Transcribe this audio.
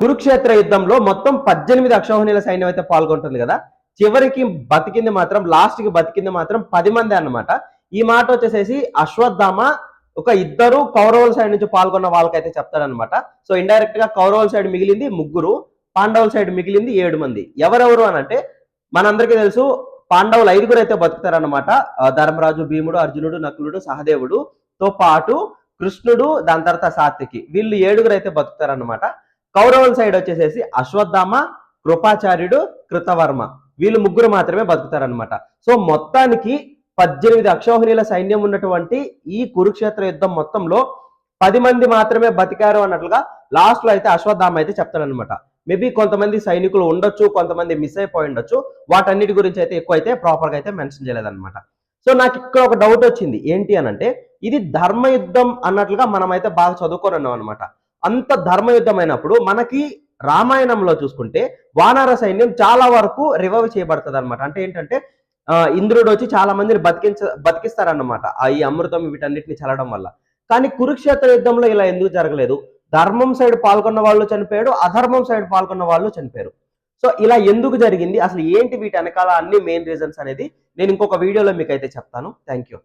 కురుక్షేత్ర యుద్ధంలో మొత్తం పద్దెనిమిది అక్షోహిణీల సైన్యం అయితే పాల్గొంటుంది కదా. చివరికి బతికింది మాత్రం లాస్ట్కి బతికింది మాత్రం పది మంది అన్నమాట. ఈ మాట వచ్చేసేసి అశ్వత్థామ ఒక ఇద్దరు కౌరవుల సైడ్ నుంచి పాల్గొన్న వాళ్ళకైతే చెప్తాడనమాట సో ఇండైరెక్ట్గా కౌరవుల సైడ్ మిగిలింది ముగ్గురు పాండవుల సైడ్ మిగిలింది ఏడు మంది. ఎవరెవరు అని అంటే మనందరికీ తెలుసు పాండవులు ఐదుగురు అయితే బతుకుతారనమాట ధర్మరాజు భీముడు అర్జునుడు నకులుడు సహదేవుడు తో పాటు కృష్ణుడు దాని తర్వాత సాత్వికి. వీళ్ళు ఏడుగురు అయితే బతుకుతారనమాట కౌరవుల సైడ్ వచ్చేసేసి అశ్వత్థామ కృపాచార్యుడు కృతవర్మ. వీళ్ళు ముగ్గురు మాత్రమే బతుకుతారనమాట సో మొత్తానికి పద్దెనిమిది అక్షోహిణీల సైన్యం ఉన్నటువంటి ఈ కురుక్షేత్ర యుద్ధం మొత్తంలో పది మంది మాత్రమే బతికారు అన్నట్లుగా లాస్ట్లో అయితే అశ్వత్థామ అయితే చెప్తాడనమాట మేబీ కొంతమంది సైనికులు ఉండొచ్చు కొంతమంది మిస్ అయిపోయి ఉండొచ్చు. వాటన్నిటి గురించి అయితే ఎక్కువ అయితే ప్రాపర్గా అయితే మెన్షన్ చేయలేదన్నమాట. సో నాకు ఇక్కడ ఒక డౌట్ వచ్చింది. ఏంటి అని అంటే ఇది ధర్మయుద్ధం అన్నట్లుగా మనమైతే బాగా చదువుకొని ఉన్నాం అనమాట అంత ధర్మయుద్ధమైనప్పుడు మనకి రామాయణంలో చూసుకుంటే వానర సైన్యం చాలా వరకు రివైవ్ చేయబడుతుంది అనమాట అంటే ఏంటంటే ఇంద్రుడు వచ్చి చాలా మందిని బతికించ బతికిస్తారన్నమాట ఆ ఈ అమృతం వీటన్నిటిని చల్లడం వల్ల. కానీ కురుక్షేత్ర యుద్ధంలో ఇలా ఎందుకు జరగలేదు? ధర్మం సైడ్ పాల్గొన్న వాళ్ళు చనిపోయాడు అధర్మం సైడ్ పాల్గొన్న వాళ్ళు చనిపోయారు. సో ఇలా ఎందుకు జరిగింది? అసలు ఏంటి వీటి వెనకాల అన్ని మెయిన్ రీజన్స్ అనేది నేను ఇంకొక వీడియోలో మీకు అయితే చెప్తాను. Thank you